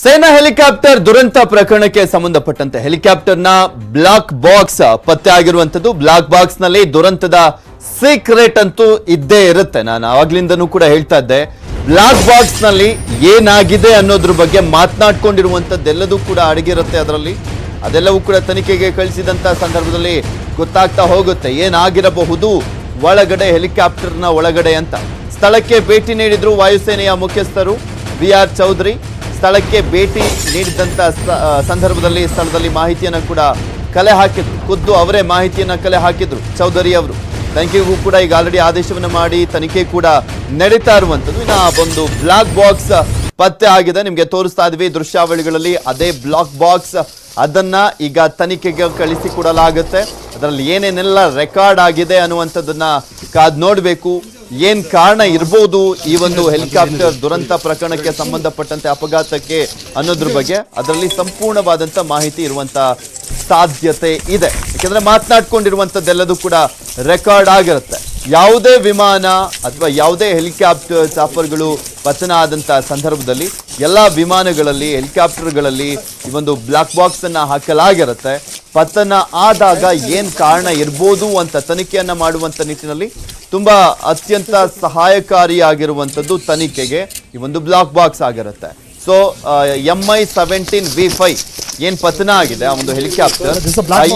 ಸೇನಾ ಹೆಲಿಕಾಪ್ಟರ್ ದುರಂತ ಪ್ರಕರಣಕ್ಕೆ ಸಂಬಂಧಪಟ್ಟಂತೆ ಹೆಲಿಕಾಪ್ಟರ್ನ ಬ್ಲಾಕ್ ಬಾಕ್ಸ್ ಪತ್ತೆ ಆಗಿರುವಂತದ್ದು ಬ್ಲಾಕ್ ಬಾಕ್ಸ್ನಲ್ಲಿ ದುರಂತದ ಸೀಕ್ರೆಟ್ ಅಂತೂ ಇದ್ದೇ ಇರುತ್ತೆ. ನಾನು ಆವಾಗ್ಲಿಂದನೂ ಕೂಡ ಹೇಳ್ತಾ ಇದ್ದೆ. ಬ್ಲಾಕ್ ಬಾಕ್ಸ್ನಲ್ಲಿ ಏನಾಗಿದೆ ಅನ್ನೋದ್ರ ಬಗ್ಗೆ ಮಾತನಾಡ್ಕೊಂಡಿರುವಂತದ್ದೆಲ್ಲದೂ ಕೂಡ ಅಡಗಿರುತ್ತೆ ಅದರಲ್ಲಿ. ಅದೆಲ್ಲವೂ ಕೂಡ ತನಿಖೆಗೆ ಕಳಿಸಿದಂತ ಸಂದರ್ಭದಲ್ಲಿ ಗೊತ್ತಾಗ್ತಾ ಹೋಗುತ್ತೆ. ಏನಾಗಿರಬಹುದು? ಒಳಗಡೆ ಹೆಲಿಕಾಪ್ಟರ್ನ ಒಳಗಡೆ ಅಂತ. ಸ್ಥಳಕ್ಕೆ ಭೇಟಿ ನೀಡಿದ್ರು ವಾಯುಸೇನೆಯ ಮುಖ್ಯಸ್ಥರು ಬಿ ಆರ್ ಚೌಧರಿ. ಸ್ಥಳಕ್ಕೆ ಭೇಟಿ ನೀಡಿದಂಥ ಸಂದರ್ಭದಲ್ಲಿ, ಸ್ಥಳದಲ್ಲಿ ಮಾಹಿತಿಯನ್ನು ಕೂಡ ಕಲೆ ಹಾಕಿದ್ರು ಖುದ್ದು ಅವರೇ ಮಾಹಿತಿಯನ್ನು ಕಲೆ ಹಾಕಿದ್ರು, ಚೌಧರಿ ಅವರು. ತನಿಖೆಗೂ ಕೂಡ ಈಗ ಆಲ್ರೆಡಿ ಆದೇಶವನ್ನು ಮಾಡಿ, ತನಿಖೆ ಕೂಡ ನಡೀತಾ ಇರುವಂಥದ್ದು. ಇನ್ನು ಒಂದು ಬ್ಲಾಕ್ ಬಾಕ್ಸ್ ಪತ್ತೆ ಆಗಿದೆ, ನಿಮಗೆ ತೋರಿಸ್ತಾ ಇದ್ವಿ ದೃಶ್ಯಾವಳಿಗಳಲ್ಲಿ ಅದೇ ಬ್ಲಾಕ್ ಬಾಕ್ಸ್. ಅದನ್ನ ಈಗ ತನಿಖೆಗೆ ಕಳಿಸಿ ಕೊಡಲಾಗುತ್ತೆ. ಅದರಲ್ಲಿ ಏನೇನೆಲ್ಲ ರೆಕಾರ್ಡ್ ಆಗಿದೆ ಅನ್ನುವಂಥದ್ದನ್ನ ಕಾದ್ ನೋಡಬೇಕು. ಏನ್ ಕಾರಣ ಇರ್ಬೋದು ಈ ಒಂದು ಹೆಲಿಕಾಪ್ಟರ್ ದುರಂತ ಪ್ರಕರಣಕ್ಕೆ ಸಂಬಂಧಪಟ್ಟಂತೆ ಅಪಘಾತಕ್ಕೆ ಅನ್ನೋದ್ರ ಬಗ್ಗೆ ಅದರಲ್ಲಿ ಸಂಪೂರ್ಣವಾದಂತ ಮಾಹಿತಿ ಇರುವಂತ ಸಾಧ್ಯತೆ ಇದೆ. ಯಾಕಂದ್ರೆ ಮಾತನಾಡ್ಕೊಂಡಿರುವಂತದ್ದೆಲ್ಲದೂ ಕೂಡ ರೆಕಾರ್ಡ್ ಆಗಿರುತ್ತೆ. ಯಾವುದೇ ವಿಮಾನ ಅಥವಾ ಯಾವುದೇ ಹೆಲಿಕಾಪ್ಟರ್ ಚಾಪರ್ಗಳು ಪತನ ಆದಂತ ಸಂದರ್ಭದಲ್ಲಿ ಎಲ್ಲ ವಿಮಾನಗಳಲ್ಲಿ, ಹೆಲಿಕಾಪ್ಟರ್ಗಳಲ್ಲಿ ಈ ಒಂದು ಬ್ಲಾಕ್ ಬಾಕ್ಸ್ ಅನ್ನ ಹಾಕಲಾಗಿರುತ್ತೆ. ಪತನ ಆದಾಗ ಏನ್ ಕಾರಣ ಇರ್ಬೋದು ಅಂತ ತನಿಖೆಯನ್ನ ಮಾಡುವಂತ ನಿಟ್ಟಿನಲ್ಲಿ ತುಂಬಾ ಅತ್ಯಂತ ಸಹಾಯಕಾರಿಯಾಗಿರುವಂತದ್ದು ತನಿಖೆಗೆ ಈ ಒಂದು ಬ್ಲಾಕ್ ಬಾಕ್ಸ್ ಆಗಿರುತ್ತೆ. So M I seventeen V five ಏನ್ ಪತನ ಆಗಿದೆ ಆ ಒಂದು ಹೆಲಿಕಾಪ್ಟರ್?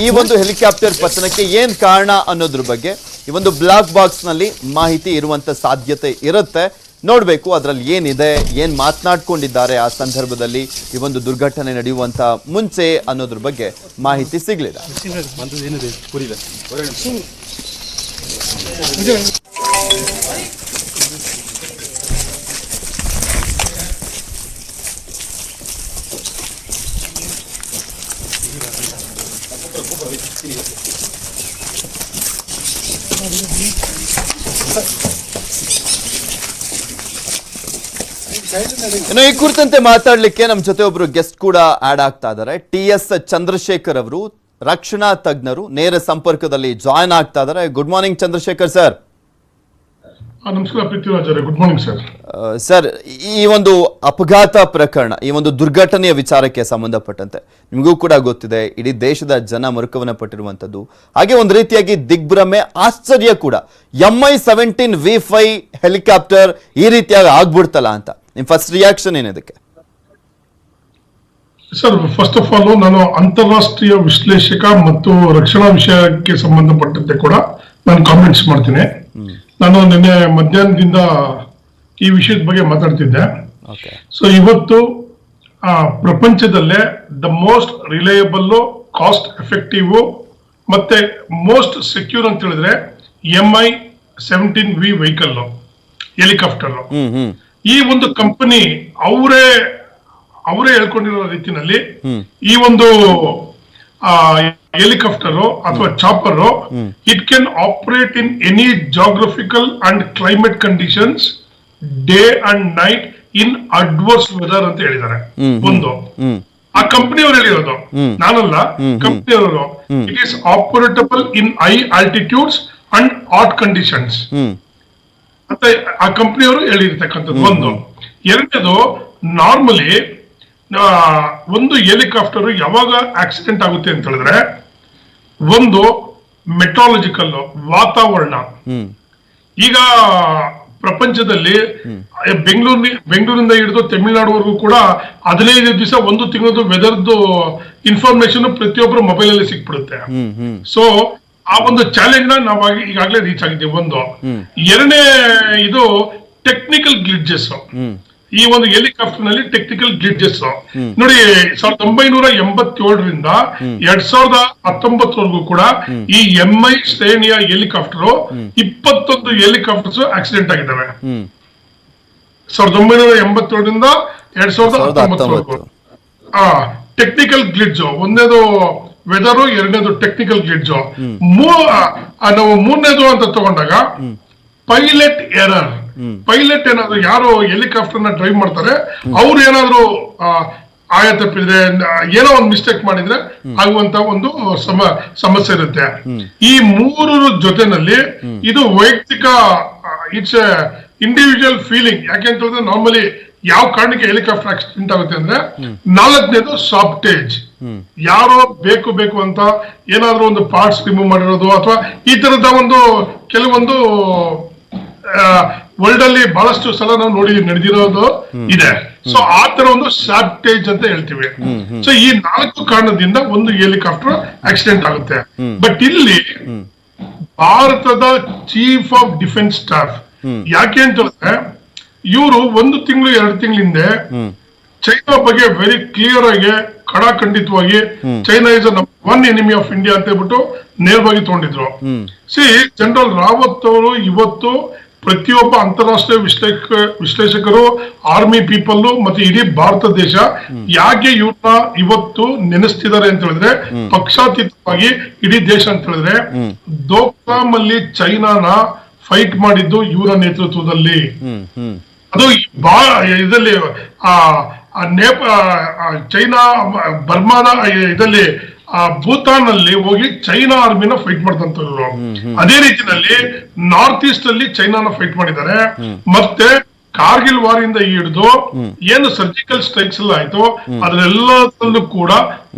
ಈ ಒಂದು ಹೆಲಿಕಾಪ್ಟರ್ ಪತನಕ್ಕೆ ಏನ್ ಕಾರಣ ಅನ್ನೋದ್ರ ಬಗ್ಗೆ ಈ ಒಂದು ಬ್ಲಾಕ್ ಬಾಕ್ಸ್ನಲ್ಲಿ ಮಾಹಿತಿ ಇರುವಂತ ಸಾಧ್ಯತೆ ಇರುತ್ತೆ. ನೋಡ್ಬೇಕು ಅದರಲ್ಲಿ ಏನಿದೆ, ಏನು ಮಾತನಾಡ್ಕೊಂಡಿದ್ದಾರೆ ಆ ಸಂದರ್ಭದಲ್ಲಿ ಈ ಒಂದು ದುರ್ಘಟನೆ ನಡೆಯುವಂಥ ಮುಂಚೆ ಅನ್ನೋದ್ರ ಬಗ್ಗೆ ಮಾಹಿತಿ ಸಿಗಲಿಲ್ಲ. Thank ಪುರಿದೆ ಇನ್ನು ಈ ಕುರಿತಂತೆ ಮಾತಾಡಲಿಕ್ಕೆ ನಮ್ಮ ಜೊತೆ ಒಬ್ರು ಗೆಸ್ಟ್ ಕೂಡ ಆಡ್ ಆಗ್ತಾ ಇದ್ದಾರೆ. ಟಿ ಎಸ್ ಚಂದ್ರಶೇಖರ್ ಅವರು ರಕ್ಷಣಾ ತಜ್ಞರು ನೇರ ಸಂಪರ್ಕದಲ್ಲಿ ಜಾಯ್ನ್ ಆಗ್ತಾ ಇದ್ದಾರೆ. ಗುಡ್ ಮಾರ್ನಿಂಗ್ ಚಂದ್ರಶೇಖರ್ ಸರ್ ನಮಸ್ಕಾರ ಗುಡ್ ಮಾರ್ನಿಂಗ್ ಸರ್ ಸರ್ ಈ ಒಂದು ಅಪಘಾತ ಪ್ರಕರಣ ಈ ಒಂದು ದುರ್ಘಟನೆಯ ವಿಚಾರಕ್ಕೆ ಸಂಬಂಧಪಟ್ಟಂತೆ ನಿಮಗೂ ಕೂಡ ಗೊತ್ತಿದೆ. ಇಡೀ ದೇಶದ ಜನ ಮರುಕವನ್ನ ಪಟ್ಟಿರುವಂತದ್ದು ಹಾಗೆ ಒಂದು ರೀತಿಯಾಗಿ ದಿಗ್ಭ್ರಮೆ ಆಶ್ಚರ್ಯ ಕೂಡ. M I seventeen V five helicopter ಈ ರೀತಿಯಾಗಿ ಆಗ್ಬಿಡ್ತಲ್ಲ ಅಂತ. ನಿಮ್ ಫಸ್ಟ್ ರಿಯಾಕ್ಷನ್ ಇದಕ್ಕೆ? ಸರ್ ಫಸ್ಟ್ ಆಫ್ ಆಲ್ ನಾನು ಅಂತಾರಾಷ್ಟ್ರೀಯ ವಿಶ್ಲೇಷಕ ಮತ್ತು ರಕ್ಷಣಾ ವಿಷಯಕ್ಕೆ ಸಂಬಂಧಪಟ್ಟಂತೆ ಕೂಡ ನಾನು ಕಾಮೆಂಟ್ಸ್ ಮಾಡ್ತೀನಿ. ನಾನು ನಿನ್ನೆ ಮಧ್ಯಾಹ್ನದಿಂದ ಈ ವಿಷಯದ ಬಗ್ಗೆ ಮಾತಾಡ್ತಿದ್ದೆ. ಸೊ ಇವತ್ತು ಪ್ರಪಂಚದಲ್ಲೇ the most reliable cost effective ಮತ್ತೆ ಮೋಸ್ಟ್ ಸೆಕ್ಯೂರ್ ಅಂತ ಹೇಳಿದ್ರೆ M I seventeen V vehicle helicopter ಈ ಒಂದು ಕಂಪನಿ ಅವರೇ ಅವರೇ ಹೇಳ್ಕೊಂಡಿರೋ ರೀತಿನಲ್ಲಿ ಈ ಒಂದು ಹೆಲಿಕಾಪ್ಟರ್ ಅಥವಾ chopper it can operate in any geographical and climate conditions day and night in adverse weather ಅಂತ ಹೇಳಿದ್ದಾರೆ. ಒಂದು. ಆ ಕಂಪನಿಯವರು ಹೇಳಿರೋದು. ನಾನಲ್ಲ ಕಂಪನಿಯವರು it is operable in high altitudes and at conditions ಅಂತ ಆ ಕಂಪ್ನಿಯವರು ಹೇಳಿರ್ತಕ್ಕಂಥದ್ದು ಒಂದು. ಎರಡನೇದು ನಾರ್ಮಲಿ ಒಂದು ಹೆಲಿಕಾಪ್ಟರ್ ಯಾವಾಗ ಆಕ್ಸಿಡೆಂಟ್ ಆಗುತ್ತೆ ಅಂತ ಹೇಳಿದ್ರೆ ಒಂದು ಮೆಟ್ರಾಲಜಿಕಲ್ ವಾತಾವರಣ. ಈಗ ಪ್ರಪಂಚದಲ್ಲಿ ಬೆಂಗಳೂರಿನ ಬೆಂಗಳೂರಿಂದ ಹಿಡಿದು ತಮಿಳುನಾಡುವರೆಗೂ ಕೂಡ ಹದಿನೈದು ದಿವಸ ಒಂದು ತಿಂಗಳದ್ದು ವೆದರ್ದು ಇನ್ಫಾರ್ಮೇಶನ್ ಪ್ರತಿಯೊಬ್ಬರು ಮೊಬೈಲ್ ಅಲ್ಲಿ ಸಿಕ್ಬಿಡುತ್ತೆ. ಸೊ ಆ ಒಂದು ಚಾಲೆಂಜ್ನ ನಾವು ಈಗಾಗಲೇ ರೀಚ್ ಆಗಿದ್ದೀವಿ ಒಂದು. ಎರಡನೇ ಇದು ಟೆಕ್ನಿಕಲ್ ಗ್ಲಿಡ್ಜಸ್ ಈ ಒಂದು ಹೆಲಿಕಾಪ್ಟರ್ನಲ್ಲಿ ಟೆಕ್ನಿಕಲ್ ಗ್ಲಿಡ್ಜಸ್ ನೋಡಿ ಸಾವಿರದ ಒಂಬೈನೂರ ಎಂಬತ್ತೇಳರಿಂದ ಎರಡ್ ಸಾವಿರದ ಹತ್ತೊಂಬತ್ತವರೆಗೂ ಕೂಡ ಈ ಎಂಐ ಐ ಶ್ರೇಣಿಯ ಹೆಲಿಕಾಪ್ಟರ್ ಇಪ್ಪತ್ತೊಂದು ಹೆಲಿಕಾಪ್ಟರ್ಸ್ ಆಕ್ಸಿಡೆಂಟ್ ಆಗಿದ್ದಾವೆ. ಸಾವಿರದ ಒಂಬೈನೂರ ಎಂಬತ್ತೇಳರಿಂದ ಎರಡ್ ಸಾವಿರದ ಹತ್ತೊಂಬತ್ತರವರೆಗೂ. ಹತ್ತೊಂಬತ್ತವರೆಗೂ ಆ ಟೆಕ್ನಿಕಲ್ ಗ್ಲಿಡ್ಜ್ ಒಂದೇದು ವೆದರು ಎರಡನೇದು ಟೆಕ್ನಿಕಲ್ ಗ್ಲಿಡ್ಜ್ ನಾವು ಮೂರನೇದು ಅಂತ ತಗೊಂಡಾಗ ಪೈಲಟ್ ಎರರ್ ಪೈಲಟ್ ಏನಾದ್ರು ಯಾರು ಹೆಲಿಕಾಪ್ಟರ್ನ ಡ್ರೈವ್ ಮಾಡ್ತಾರೆ ಅವ್ರು ಏನಾದ್ರು ಆಯ ತಪ್ಪಿದ್ರೆ ಏನೋ ಒಂದು ಮಿಸ್ಟೇಕ್ ಮಾಡಿದ್ರೆ ಆಗುವಂತ ಒಂದು ಸಮ ಸಮಸ್ಯೆ ಇರುತ್ತೆ. ಈ ಮೂರು ಜೊತೆನಲ್ಲಿ ಇದು ವೈಯಕ್ತಿಕ ಇಟ್ಸ್ ಇಂಡಿವಿಜುವಲ್ ಫೀಲಿಂಗ್ ಯಾಕೆ ಅಂತ ಹೇಳಿದ್ರೆ ನಾರ್ಮಲಿ ಯಾವ ಕಾರಣಕ್ಕೆ ಹೆಲಿಕಾಪ್ಟರ್ ಆಕ್ಸಿಡೆಂಟ್ ಆಗುತ್ತೆ ಅಂದ್ರೆ ನಾಲ್ಕನೇದು ಸಾಫ್ಟೇಜ್ ಯಾರೋ ಬೇಕು ಬೇಕು ಅಂತ ಏನಾದ್ರೂ ಒಂದು ಪಾರ್ಟ್ಸ್ ರಿಮೂವ್ ಮಾಡಿರೋದು ಅಥವಾ ಈ ತರದ ಒಂದು ಕೆಲವೊಂದು ವರ್ಲ್ಡ್ ಅಲ್ಲಿ ಬಹಳಷ್ಟು ಸಲ ನಾವು ನೋಡಿ ನಡೆದಿರೋದು ಇದೆ. ಸೊ ಆ ತರ ಒಂದು ಶಾರ್ಟೇಜ್ ಅಂತ ಹೇಳ್ತೀವಿ. ಸೊ ಈ ನಾಲ್ಕು ಕಾರಣದಿಂದ ಒಂದು ಹೆಲಿಕಾಪ್ಟರ್ ಆಕ್ಸಿಡೆಂಟ್ ಆಗುತ್ತೆ. ಬಟ್ ಇಲ್ಲಿ ಭಾರತದ ಚೀಫ್ ಆಫ್ ಡಿಫೆನ್ಸ್ ಸ್ಟಾಫ್ ಯಾಕೆ ಅಂತ ಹೇಳಿದ್ರೆ ಇವರು ಒಂದು ತಿಂಗಳು ಎರಡು ತಿಂಗಳ ಹಿಂದೆ ಚೈನಾ ಬಗ್ಗೆ ವೆರಿ ಕ್ಲಿಯರ್ ಆಗಿ ಖಡಾಖಂಡಿತವಾಗಿ China is one enemy of India ಅಂತ ಹೇಳ್ಬಿಟ್ಟು ನೇರವಾಗಿ ತಗೊಂಡಿದ್ರು. ಸಿ ಜನರಲ್ ರಾವತ್ ಅವರು ಇವತ್ತು ಪ್ರತಿಯೊಬ್ಬ ಅಂತಾರಾಷ್ಟ್ರೀಯ ವಿಶ್ಲೇಷಕ ವಿಶ್ಲೇಷಕರು ಆರ್ಮಿ ಪೀಪಲ್ ಮತ್ತೆ ಇಡೀ ಭಾರತ ದೇಶ ಯಾಕೆ ಇವ್ರನ್ನ ಇವತ್ತು ನೆನೆಸ್ತಿದ್ದಾರೆ ಅಂತ ಹೇಳಿದ್ರೆ ಪಕ್ಷಾತೀತವಾಗಿ ಇಡೀ ದೇಶ ಅಂತ ಹೇಳಿದ್ರೆ ದೋಕ್ಲಾಮ್ ಅಲ್ಲಿ ಚೈನಾನ ಫೈಟ್ ಮಾಡಿದ್ದು ಇವರ ನೇತೃತ್ವದಲ್ಲಿ. ಅದು ಇದರಲ್ಲಿ ಆ ಆ ನೇಪ ಚೈನಾ ಬರ್ಮಾದ ಇದರಲ್ಲಿ ಆ ಭೂತಾನ್ ಅಲ್ಲಿ ಹೋಗಿ ಚೈನಾ ಆರ್ಮಿನ ಫೈಟ್ ಮಾಡ್ತಂತವ್ರು ಅದೇ ರೀತಿನಲ್ಲಿ ನಾರ್ತ್ ಈಸ್ಟ್ ಅಲ್ಲಿ ಚೈನಾನ ಫೈಟ್ ಮಾಡಿದ್ದಾರೆ. ಮತ್ತೆ ಕಾರ್ಗಿಲ್ ವಾರ್ ಇಂದ ಹಿಡಿದು ಏನು ಸರ್ಜಿಕಲ್ ಸ್ಟ್ರೈಕ್ಸ್ ಎಲ್ಲ ಆಯ್ತು ತಂದು ಕೂಡ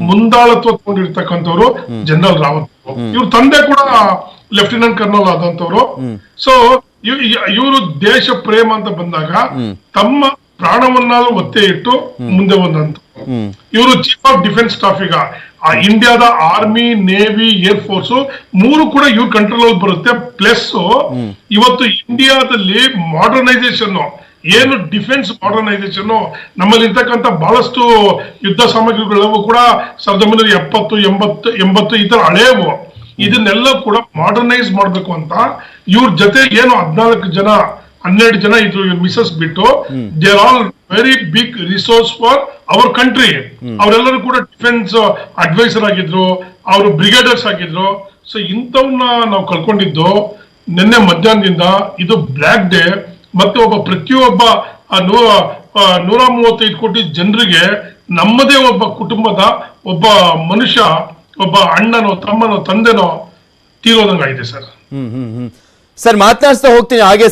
ಮುಂದಾಳತ್ವ ತಗೊಂಡಿರ್ತಕ್ಕಂಥವ್ರು ಜನರಲ್ ರಾವತ್ ಇವ್ರ ತಂದೆ ಕೂಡ ಲೆಫ್ಟಿನೆಂಟ್ ಕರ್ನಲ್ ಆದಂತವ್ರು ಸೊ ಇವರು ದೇಶ ಪ್ರೇಮ ಅಂತ ಬಂದಾಗ ತಮ್ಮ ಪ್ರಾಣವನ್ನಾದ್ರೂ ಒತ್ತೆ ಇಟ್ಟು ಮುಂದೆ ಬಂದಂತ ಇವರು ಚೀಫ್ ಆಫ್ ಡಿಫೆನ್ಸ್ ಸ್ಟಾಫ್ ಈಗ. ಆ ಇಂಡಿಯಾದ ಆರ್ಮಿ ನೇವಿ ಏರ್ ಫೋರ್ಸ್ ಮೂರು ಕೂಡ ಇವ್ರ ಕಂಟ್ರೋಲ್ ಅಲ್ಲಿ ಬರುತ್ತೆ. ಪ್ಲಸ್ ಇವತ್ತು ಇಂಡಿಯಾದಲ್ಲಿ ಮಾಡರ್ನೈಸೇಷನ್ ಏನು ಡಿಫೆನ್ಸ್ ಮಾಡರ್ನೈಸೇಷನ್ ನಮ್ಮಲ್ಲಿ ಇರ್ತಕ್ಕಂಥ ಬಹಳಷ್ಟು ಯುದ್ಧ ಸಾಮಗ್ರಿಗಳೆಲ್ಲವೂ ಕೂಡ ಸಾವಿರದ ಒಂಬೈನೂರ ಎಪ್ಪತ್ತು ಎಂಬತ್ತು ಎಂಬತ್ತು ಈ ತರ ಹಳೆಯವು ಇದನ್ನೆಲ್ಲ ಕೂಡ ಮಾಡರ್ನೈಸ್ ಮಾಡಬೇಕು ಅಂತ ಇವ್ರ ಜೊತೆ ಏನು ಹದಿನಾಲ್ಕು ಜನ ಹನ್ನೆರಡು ಜನ ಇದ್ರು ಮಿಸಸ್ ಬಿಟ್ಟು they are all very big resource for our country ಅವರೆಲ್ಲರೂ ಕೂಡ ಡಿಫೆನ್ಸ್ ಅಡ್ವೈಸರ್ ಆಗಿದ್ರು, ಅವರು ಬ್ರಿಗೇಡರ್ಸ್ ಆಗಿದ್ರು. ಸೊ ಇಂಥವನ್ನ ನಾವು ಕಳ್ಕೊಂಡಿದ್ದು, ನಿನ್ನೆ ಮಧ್ಯಾಹ್ನದಿಂದ ಇದು ಬ್ಲ್ಯಾಕ್ ಡೇ ಮತ್ತೆ ಒಬ್ಬ ಪ್ರತಿಯೊಬ್ಬ ನೂರ ನೂರ ಮೂವತ್ತೈದು ಕೋಟಿ ಜನರಿಗೆ ನಮ್ಮದೇ ಒಬ್ಬ ಕುಟುಂಬದ ಒಬ್ಬ ಮನುಷ್ಯ, ಒಬ್ಬ ಅಣ್ಣನೋ, ತಮ್ಮನೋ, ತಂದೆನೋ ತೀರೋದಂಗಾಗಿದೆ ಸರ್. ಹ್ಮ್ ಸರ್, ಮಾತನಾಡಿಸ್ತಾ ಹೋಗ್ತೀನಿ, ಹಾಗೆ